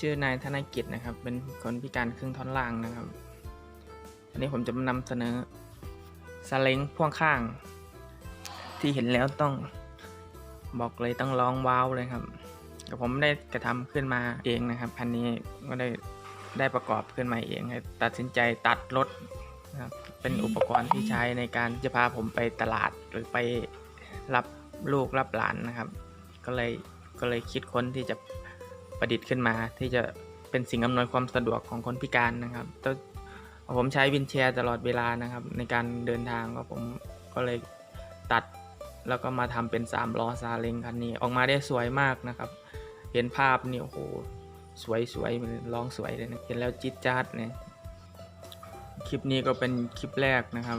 ชื่อนายธนกิจนะครับ เป็นคนพิการครึ่งท่อนล่างนะครับวันนี้ผมจะมานำเสนอซาเล้งพ่วงข้าง ที่เห็นแล้วต้องบอกเลยต้องร้องว้าวเลยครับกับผมได้กระทำขึ้นมาเองนะครับคันนี้ก็ได้ได้ประกอบขึ้นมาเองตัดสินใจตัดรถนะครับเป็นอุปกรณ์ที่ใช้ในการจะพาผมไปตลาดหรือไปรับลูกรับหลานนะครับ ก็เลยก็เลยคิดค้นที่จะ ประดิษฐ์ขึ้นมา ที่จะเป็นสิ่งอำนวยความสะดวกของคนพิการนะครับแต่ผมใช้วินแชร์ตลอดเวลานะครับ ในการเดินทางก็ผมก็เลยตัดแล้วก็มาทำเป็น3ล้อซาเล้งคันนี้ ออกมาได้สวยมากนะครับ เห็นภาพนี่โอ้โหสวยสวยมันร้องสวยเลยนะเห็นแล้วจิ๊ดจ๊าดเนี่ยคลิปนี้ก็เป็นคลิปแรกนะครับ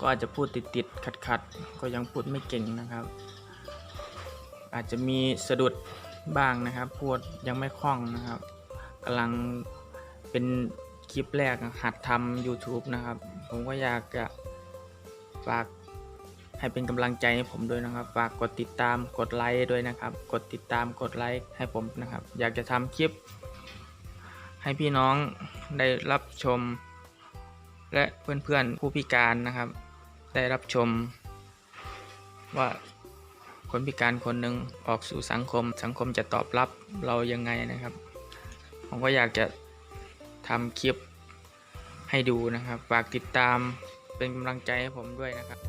ก็อาจจะพูดติดติดขัดขัดๆก็ยังพูดไม่เก่งนะครับ อาจจะมีสะดุด บ้างนะครับพูดยังไม่คล่องนะครับกำลังเป็นคลิปแรกหัดทำ YouTube นะครับ ผมก็อยากจะฝากให้เป็นกำลังใจให้ผมด้วยนะครับ ฝากกดติดตามกดไลค์ด้วยนะครับ กดติดตามกดไลค์ให้ผมนะครับ อยากจะทำคลิป ให้พี่น้องได้รับชม และเพื่อนๆผู้พิการนะครับ ได้รับชมว่า คนพิการคนหนึ่งออกสู่สังคม สังคมจะตอบรับเรายังไงนะครับ ผมก็อยากจะทำคลิปให้ดูนะครับ ฝากติดตามเป็นกำลังใจให้ผมด้วยนะครับ